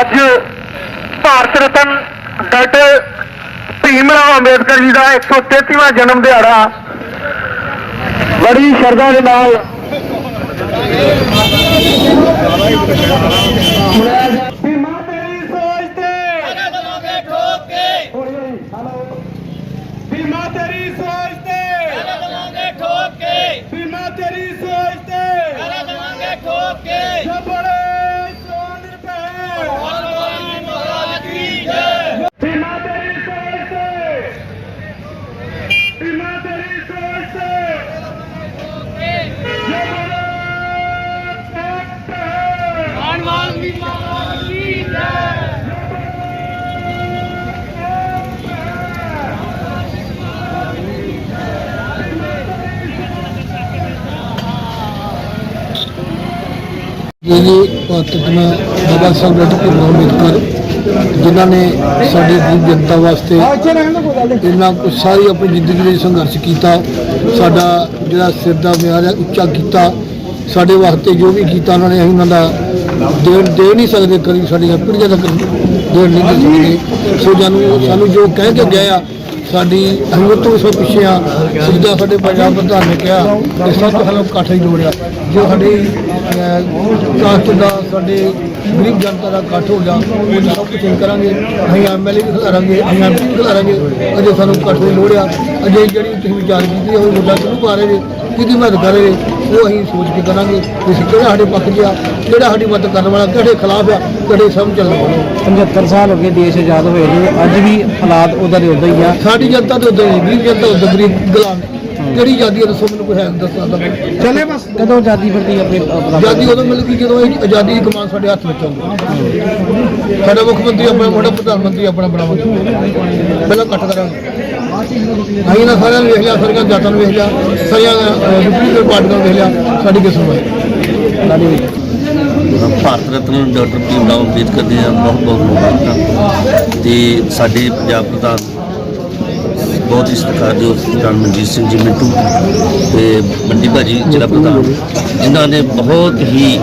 ਅੱਜ ਭਾਰਤ ਰਤਨ ਡਾਕਟਰ ਭੀਮ ਰਾਓ ਅੰਬੇਦਕਰ ਜੀ ਦਾ 133ਵਾਂ ਜਨਮ ਦਿਹਾੜਾ। ਬੜੀ ਸ਼ਰਧਾ ਦੇ ਨਾਲ ਜੀ ਭਾਰਤ ਰਤਨ ਬਾਬਾ ਸਾਹਿਬ ਡਾਕਟਰ ਭੀਮ ਅੰਬੇਦਕਰ ਜਿਨ੍ਹਾਂ ਨੇ ਸਾਡੀ ਗਰੀਬ ਜਨਤਾ ਵਾਸਤੇ ਇੰਨਾ ਕੁ ਸਾਰੀ ਆਪਣੀ ਜ਼ਿੰਦਗੀ ਲਈ ਸੰਘਰਸ਼ ਕੀਤਾ, ਸਾਡਾ ਜਿਹੜਾ ਸਿਰ ਦਾ ਮਿਆਰ ਹੈ ਉੱਚਾ ਕੀਤਾ, ਸਾਡੇ ਵਾਸਤੇ ਜੋ ਵੀ ਕੀਤਾ, ਉਹਨਾਂ ਨੇ ਅਸੀਂ ਉਹਨਾਂ ਦਾ ਦੇਣ ਦੇ ਨਹੀਂ ਸਕਦੇ, ਕਦੀ ਸਾਡੀਆਂ ਪੀੜ੍ਹੀਆਂ ਤੱਕ ਦੇਣ ਨਹੀਂ ਦੇ ਸਕਦੇ। ਸੋ ਜਾਨੂੰ, ਸਾਨੂੰ ਜੋ ਕਹਿ ਕੇ ਗਏ ਆ ਸਾਡੀ ਅਸੀਂ ਤੋਂ ਸੋ ਪਿੱਛੇ ਆ। ਸਿੱਧਾ ਸਾਡੇ ਪੰਜਾਬ ਪ੍ਰਧਾਨ ਨੇ ਕਿਹਾ ਕਿ ਸਭ ਤੋਂ ਸਾਨੂੰ ਇਕੱਠ ਹੀ ਲੋੜ ਆ ਜੋ ਸਾਡੀ ਅਹ, ਕਾਸਟ ਦਾ ਸਾਡੇ ਗਰੀਬ ਜਨਤਾ ਦਾ ਇਕੱਠ ਹੋ ਗਿਆ ਉਹ ਸਭ ਕੁਝ ਅਸੀਂ ਕਰਾਂਗੇ। ਅਸੀਂ ਐਮਐਲਏ ਵੀ ਖਿਲਾਰਾਂਗੇ ਅਸੀਂ ਐਮਪੀ ਵੀ ਖਿਲਾਰਾਂਗੇ। ਅਜੇ ਸਾਨੂੰ ਇਕੱਠ ਦੀ ਲੋੜ ਆ ਅਜੇ ਜਿਹੜੀ ਤੁਸੀਂ ਵਿਚਾਰ ਕੀਤੀ ਹੈ ਉਹ ਮੁੱਦਾ ਕਿਹਨੂੰ ਪਾ ਰਹੇ ਨੇ। ਕਿਹਦੀ ਮਦਦ ਕਰ ਰਹੇ ਉਹ ਅਸੀਂ ਸੋਚ ਕੇ ਕਰਾਂਗੇ ਕਿ ਅਸੀਂ ਕਿਹੜਾ ਸਾਡੇ ਪੱਖ 'ਚ ਆ ਕਿਹੜਾ ਸਾਡੀ ਮਦਦ ਕਰਨ ਵਾਲਾ ਕਿਹੜੇ ਖਿਲਾਫ ਆ ਕਿਹੜੇ ਸਭ ਚੱਲਣ ਵਾਲਾ 75 ਸਾਲ ਹੋ ਗਏ ਦੇਸ਼ ਆਜ਼ਾਦ ਹੋਏ ਨੂੰ ਅੱਜ ਵੀ ਹਾਲਾਤ ਉਹਦਾ ਦੇ ਉਦਾਂ ਹੀ ਆ। ਸਾਡੀ ਜਨਤਾ ਤਾਂ ਉਦੋਂ ਗਰੀਬ ਜਨਤਾ ਉਦੋਂ ਗਰੀਬ ਗੁਲਾਮ। ਕਿਹੜੀ ਆਜ਼ਾਦੀ ਹੈ ਦੱਸੋ ਮੈਨੂੰ ਕੋਈ ਹੈ ਦੱਸਣਾ ਤਾਂ ਚੱਲੇ ਬਸ। ਕਦੋਂ ਆਜ਼ਾਦੀ ਫਿਰਦੀ ਆਪਣੇ ਆਪਣਾ ਆਜ਼ਾਦੀ ਉਦੋਂ ਮਿਲ ਗਈ ਜਦੋਂ ਇਹ ਆਜ਼ਾਦੀ ਦੀ ਕਮਾਨ ਸਾਡੇ ਹੱਥ ਵਿੱਚ ਆਉਂਦੀ ਸਾਡਾ ਮੁੱਖ ਮੰਤਰੀ ਆਪਣਾ ਮੋਢਾ ਪ੍ਰਧਾਨ ਮੰਤਰੀ ਆਪਣਾ ਬਣਾਵਾਂਗੇ। ਪਹਿਲਾਂ ਕੱਟ ਕਰਾਂਗੇ। ਅਸੀਂ ਨਾ ਸਾਰਿਆਂ ਨੂੰ ਵੇਖ ਲਿਆ, ਸਾਰੀਆਂ ਜਾਤਾਂ ਨੂੰ ਵੇਖ ਲਿਆ, ਸਾਰੀਆਂ ਰਿਪਬਲਿਕਨ ਪਾਰਟੀਆਂ ਨੂੰ ਵੇਖ ਲਿਆ, ਸਾਡੀ ਕਿਸਮ ਹੈ ਭਾਰਤ ਰਤਨ ਡਾਕਟਰ ਭੀਮ ਰਾਓ ਅੰਬੇਦਕਰ ਦੇ ਬਹੁਤ ਬਹੁਤ ਮੁਬਾਰਕਾਂ। ਤੇ ਸਾਡੇ ਪੰਜਾਬ ਪ੍ਰਧਾਨ ਬਹੁਤ ਹੀ ਸਤਿਕਾਰਯੋਗ ਪ੍ਰਧਾਨ ਮਨਜੀਤ ਸਿੰਘ ਜੀ ਮਿੰਟੂ ਤੇ ਮੰਡੀ ਭਾਜੀ, ਜ਼ਿਲ੍ਹਾ ਪ੍ਰਧਾਨ, ਜਿਨ੍ਹਾਂ ਨੇ ਬਹੁਤ ਹੀ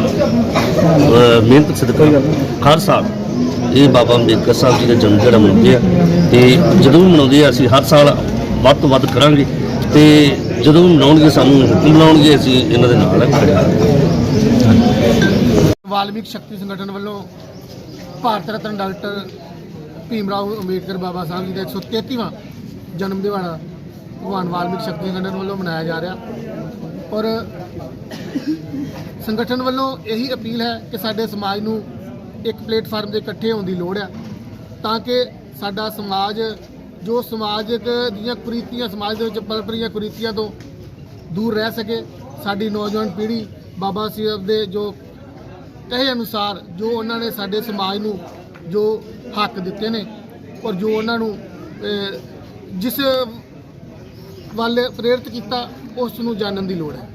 ਮਿਹਨਤ ਸਦਕਾ ਹਰ ਸਾਲ ਇਹ ਬਾਬਾ ਅੰਬੇਦਕਰ ਸਾਹਿਬ ਜੀ ਦਾ ਜਨਮ ਦਿਹਾੜਾ ਮਨਾਉਂਦੇ ਆ ਤੇ ਜਦੋਂ ਵੀ ਮਨਾਉਂਦੇ ਆ, ਅਸੀਂ ਹਰ ਸਾਲ ਵੱਧ ਤੋਂ ਵੱਧ ਕਰਾਂਗੇ ਤੇ ਜਦੋਂ ਵੀ ਮਨਾਉਣਗੇ, ਸਾਨੂੰ ਹੁਕਮ ਲਾਉਣਗੇ, ਅਸੀਂ ਇਹਨਾਂ ਦੇ ਨਾਲ ਖੜੇ ਹਾਂ। ਵਾਲਮੀਕ ਸ਼ਕਤੀ ਸੰਗਠਨ ਵੱਲੋਂ ਭਾਰਤ ਰਤਨ ਡਾਕਟਰ ਭੀਮ ਰਾਓ ਅੰਬੇਡਕਰ ਬਾਬਾ ਸਾਹਿਬ ਜੀ ਦਾ 133ਵਾਂ ਜਨਮ ਦਿਹਾੜਾ ਭਗਵਾਨ ਵਾਲਮੀਕ ਸ਼ਕਤੀ ਸੰਗਠਨ ਵੱਲੋਂ ਮਨਾਇਆ ਜਾ ਰਿਹਾ। ਔਰ ਸੰਗਠਨ ਵੱਲੋਂ ਇਹੀ ਅਪੀਲ ਹੈ ਕਿ ਸਾਡੇ ਸਮਾਜ ਨੂੰ ਇੱਕ ਪਲੇਟਫਾਰਮ ਤੇ ਇਕੱਠੇ ਹੋਣ ਦੀ ਲੋੜ ਹੈ ਤਾਂ ਕਿ ਸਾਡਾ ਸਮਾਜ, ਜੋ ਸਮਾਜਿਕ ਦੀਆਂ ਕੁਰੀਤੀਆਂ, ਸਮਾਜ ਦੇ ਵਿੱਚ ਪਰਪਰੀਆਂ ਕੁਰੀਤੀਆਂ ਤੋਂ ਦੂਰ ਰਹਿ ਸਕੇ, ਸਾਡੀ ਨੌਜਵਾਨ ਪੀੜ੍ਹੀ, ਬਾਬਾ ਸਾਹਿਬ ਦੇ ਜੋ ਕਹੇ ਅਨੁਸਾਰ, ਜੋ ਉਹਨਾਂ ਨੇ ਸਾਡੇ ਸਮਾਜ ਨੂੰ ਜੋ ਹੱਕ ਦਿੱਤੇ ਨੇ, ਔਰ ਜੋ ਉਹਨਾਂ ਨੂੰ ਜਿਸ ਵੱਲ ਪ੍ਰੇਰਿਤ ਕੀਤਾ, ਉਸ ਨੂੰ ਜਾਣਨ ਦੀ ਲੋੜ ਹੈ।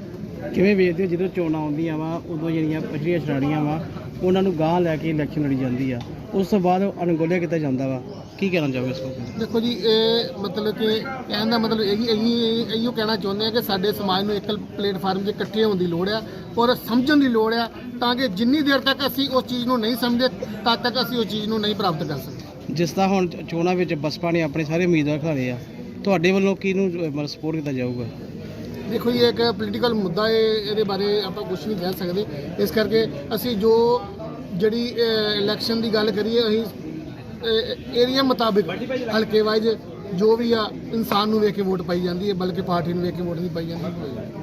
ਕਿਵੇਂ ਵੇਖਦੇ ਹੋ ਜਦੋਂ ਚੋਣਾਂ ਆਉਂਦੀਆਂ ਵਾ, ਉਦੋਂ ਜਿਹੜੀਆਂ ਪਿਛਲੀਆਂ ਸ਼੍ਰੇਣੀਆਂ ਵਾ ਉਹਨਾਂ ਨੂੰ ਗਾਹ ਲੈ ਕੇ ਇਲੈਕਸ਼ਨ ਲੜੀ ਜਾਂਦੀ ਆ। ਉਸ ਤੋਂ ਬਾਅਦ ਅਣਗੌਲਿਆ ਕੀਤਾ ਜਾਂਦਾ ਵਾ। ਕੀ ਕਹਿਣਾ ਚਾਹੋਗੇ ਇਸ ਕੋਲ ਦੇਖੋ ਜੀ ਇਹ ਮਤਲਬ ਕਿ ਕਹਿਣ ਦਾ ਮਤਲਬ ਇਹੀ ਇਹੀ ਇਹੋ ਕਹਿਣਾ ਚਾਹੁੰਦੇ ਆ ਕਿ ਸਾਡੇ ਸਮਾਜ ਨੂੰ ਇੱਕ ਪਲੇਟਫਾਰਮ 'ਤੇ ਇਕੱਠੇ ਹੋਣ ਦੀ ਲੋੜ ਆ ਔਰ ਸਮਝਣ ਦੀ ਲੋੜ ਆ ਤਾਂ ਕਿ ਜਿੰਨੀ ਦੇਰ ਤੱਕ ਅਸੀਂ ਉਸ ਚੀਜ਼ ਨੂੰ ਨਹੀਂ ਸਮਝਦੇ ਤਦ ਤੱਕ ਅਸੀਂ ਉਸ ਚੀਜ਼ ਨੂੰ ਨਹੀਂ ਪ੍ਰਾਪਤ ਕਰ ਸਕਦੇ। ਜਿਸ ਤਰ੍ਹਾਂ ਹੁਣ ਚੋਣਾਂ ਵਿੱਚ ਬਸਪਾ ਨੇ ਆਪਣੇ ਸਾਰੇ ਉਮੀਦਵਾਰ ਖੜਾਏ ਆ ਤੁਹਾਡੇ ਵੱਲੋਂ ਕਿਹਨੂੰ ਸਪੋਰਟ ਕੀਤਾ ਜਾਊਗਾ? ਦੇਖੋ ਜੀ ਇੱਕ ਪੋਲੀਟੀਕਲ ਮੁੱਦਾ ਹੈ, ਇਹਦੇ ਬਾਰੇ ਆਪਾਂ ਕੁਝ ਨਹੀਂ ਕਹਿ ਸਕਦੇ। ਇਸ ਕਰਕੇ ਅਸੀਂ ਜੋ ਜਿਹੜੀ ਇਲੈਕਸ਼ਨ ਦੀ ਗੱਲ ਕਰੀਏ, ਅਸੀਂ ਏਰੀਆ ਮੁਤਾਬਿਕ ਹਲਕੇ ਵਾਈਜ਼ ਜੋ ਵੀ ਆ, ਇਨਸਾਨ ਨੂੰ ਵੇਖ ਕੇ ਵੋਟ ਪਾਈ ਜਾਂਦੀ ਹੈ, ਬਲਕਿ ਪਾਰਟੀ ਨੂੰ ਵੇਖ ਕੇ ਵੋਟ ਨਹੀਂ ਪਾਈ ਜਾਂਦੀ।